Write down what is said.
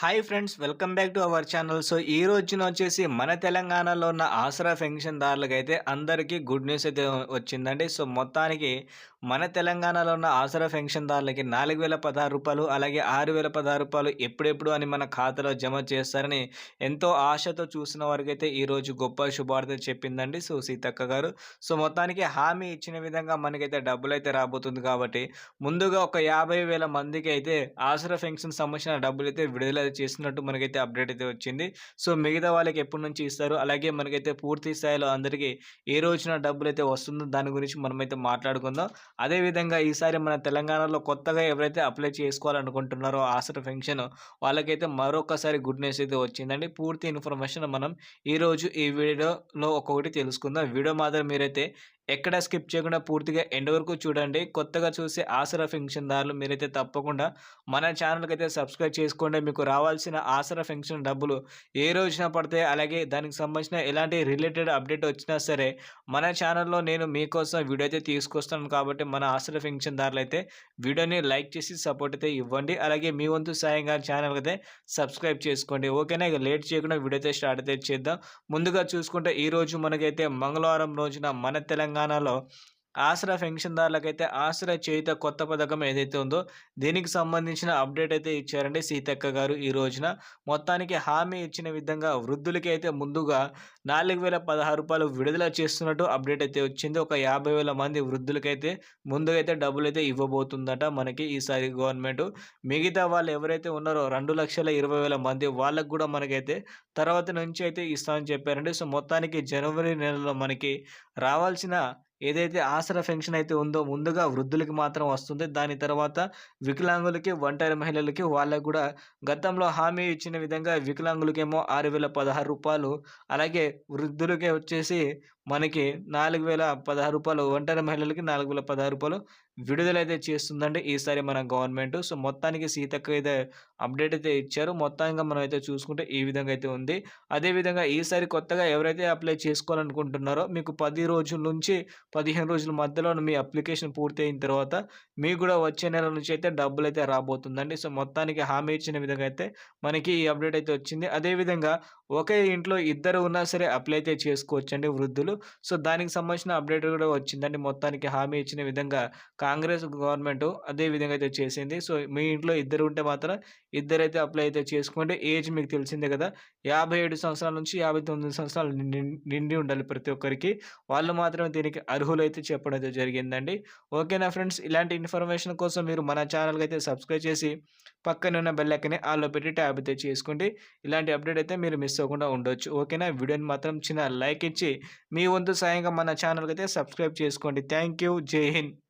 Hi friends welcome back to our channel so ఈ రోజున వచ్చేసి మన తెలంగాణలో ఉన్న ఆసరా పెన్షన్దారులకు అయితే అందరికీ గుడ్ న్యూస్ అయితే వచ్చిందండి. సో మొత్తానికి మన తెలంగాణలో ఉన్న ఆసరా పెన్షన్దారులకి నాలుగు వేల పదహారు రూపాయలు అలాగే ఆరు వేల పదహారు రూపాయలు ఎప్పుడెప్పుడు అని మన ఖాతాలో జమ చేస్తారని ఎంతో ఆశతో చూసిన వారికైతే ఈరోజు గొప్ప శుభార్త చెప్పిందండి. సో సీతక్క గారు. సో మొత్తానికి హామీ ఇచ్చిన విధంగా మనకైతే డబ్బులు అయితే రాబోతుంది కాబట్టి ముందుగా ఒక యాభై వేల మందికి అయితే ఆసరా పెన్షన్ సంబంధించిన డబ్బులు అయితే విడుదల చేస్తున్నట్టు మనకైతే అప్డేట్ అయితే వచ్చింది. సో మిగతా వాళ్ళకి ఎప్పటి నుంచి ఇస్తారు? అలాగే మనకైతే పూర్తి స్థాయిలో అందరికీ ఏ రోజున డబ్బులు అయితే వస్తుందో దాని గురించి మనమైతే మాట్లాడుకుందాం. అదేవిధంగా ఈసారి మన తెలంగాణలో కొత్తగా ఎవరైతే అప్లై చేసుకోవాలనుకుంటున్నారో ఆసరా పెన్షన్ వాళ్ళకైతే మరొకసారి గుడ్ న్యూస్ అయితే వచ్చిందండి. పూర్తి ఇన్ఫర్మేషన్ మనం ఈరోజు ఈ వీడియోలో ఒక్కొక్కటి తెలుసుకుందాం. వీడియో మాత్రం మీరైతే ఎక్కడ స్కిప్ చేయకుండా పూర్తిగా ఎండ్ వరకు చూడండి. కొత్తగా చూసే ఆసరా పెన్షన్దారులు మీరైతే తప్పకుండా మన ఛానల్కి అయితే సబ్స్క్రైబ్ చేసుకోండి. మీకు రావాల్సిన ఆసరా పెన్షన్ డబ్బులు ఏ రోజున పడతాయి అలాగే దానికి సంబంధించిన ఎలాంటి రిలేటెడ్ అప్డేట్ వచ్చినా సరే మన ఛానల్లో నేను మీకోసం వీడియో అయితే తీసుకొస్తాను కాబట్టి మన ఆసరా పెన్షన్దారులు అయితే వీడియోని లైక్ చేసి సపోర్ట్ అయితే ఇవ్వండి. అలాగే మీ వంతు సాయంగా ఛానల్కి అయితే సబ్స్క్రైబ్ చేసుకోండి. ఓకేనా? ఇక లేట్ చేయకుండా వీడియో అయితే స్టార్ట్ అయితే చేద్దాం. ముందుగా చూసుకుంటే ఈరోజు మనకైతే మంగళవారం రోజున మన తెలంగాణ తెలంగాణలో ఆసరా పెన్షన్దారులకైతే ఆసరా చేయుత కొత్త పథకం ఏదైతే ఉందో దీనికి సంబంధించిన అప్డేట్ అయితే ఇచ్చారండి సీతక్క గారు ఈ రోజున. మొత్తానికి హామీ ఇచ్చిన విధంగా వృద్ధులకి అయితే ముందుగా నాలుగు వేల పదహారు రూపాయలు విడుదల చేస్తున్నట్టు అప్డేట్ అయితే వచ్చింది. ఒక యాభై వేల మంది వృద్ధులకైతే ముందుగా అయితే డబ్బులు అయితే ఇవ్వబోతుందట మనకి ఈసారి గవర్నమెంట్. మిగతా వాళ్ళు ఎవరైతే ఉన్నారో రెండు లక్షల ఇరవై వేల మంది వాళ్ళకు కూడా మనకైతే తర్వాత నుంచి అయితే ఇస్తామని చెప్పారండి. సో మొత్తానికి జనవరి నెలలో మనకి రావాల్సిన ఏదైతే ఆసరా పెన్షన్ అయితే ఉందో ముందుగా వృద్ధులకి మాత్రం వస్తుంది. దాని తర్వాత వికలాంగులకి ఒంటరి మహిళలకి వాళ్ళకు కూడా గతంలో హామీ ఇచ్చిన విధంగా వికలాంగులకేమో ఆరు వేల పదహారు రూపాయలు అలాగే వృద్ధులకి వచ్చేసి మనకి నాలుగు వేల పదహారు రూపాయలు ఒంటరి మహిళలకి నాలుగు వేల పదహారు రూపాయలు విడుదలైతే చేస్తుందండి ఈసారి మన గవర్నమెంట్. సో మొత్తానికి సీతక్క అయితే అప్డేట్ అయితే ఇచ్చారు. మొత్తంగా మనం అయితే చూసుకుంటే ఈ విధంగా అయితే ఉంది. అదేవిధంగా ఈసారి కొత్తగా ఎవరైతే అప్లై చేసుకోవాలనుకుంటున్నారో మీకు పది రోజుల నుంచి పదిహేను రోజుల మధ్యలో మీ అప్లికేషన్ పూర్తి అయిన తర్వాత మీకు కూడా వచ్చే నెల నుంచి అయితే డబ్బులు అయితే రాబోతుందండి. సో మొత్తానికి హామీ ఇచ్చిన విధంగా అయితే మనకి ఈ అప్డేట్ అయితే వచ్చింది. అదేవిధంగా ఒకే ఇంట్లో ఇద్దరు ఉన్నా సరే అప్లై అయితే చేసుకోవచ్చండి వృద్ధులు. సో దానికి సంబంధించిన అప్డేట్ కూడా వచ్చిందండి. మొత్తానికి హామీ ఇచ్చిన విధంగా కాంగ్రెస్ గవర్నమెంట్ అదే విధంగా అయితే చేసింది. సో మీ ఇంట్లో ఇద్దరు ఉంటే మాత్రం ఇద్దరైతే అప్లై అయితే చేసుకోండి. ఏజ్ మీకు తెలిసిందే కదా యాభై ఏడు సంవత్సరాల నుంచి యాభై తొమ్మిది సంవత్సరాలు నిండి ఉండాలి ప్రతి ఒక్కరికి. వాళ్ళు మాత్రమే దీనికి అర్హులు అయితే చెప్పడం అయితే జరిగిందండి. ఓకేనా ఫ్రెండ్స్ ఇలాంటి ఇన్ఫర్మేషన్ కోసం మీరు మన ఛానల్కి అయితే సబ్స్క్రైబ్ చేసి పక్కన ఉన్న బెల్ ఐకన్ని ఆల్లో పెట్టి ట్యాబ్ అయితే చేసుకోండి ఇలాంటి అప్డేట్ అయితే మీరు మిస్ అవ్వకుండా ఉండొచ్చు. ఓకేనా వీడియోని మాత్రం చిన్న లైక్ ఇచ్చి మీ వంతు సాయంగా మన ఛానల్కి అయితే సబ్స్క్రైబ్ చేసుకోండి. థ్యాంక్ యూ జై హింద్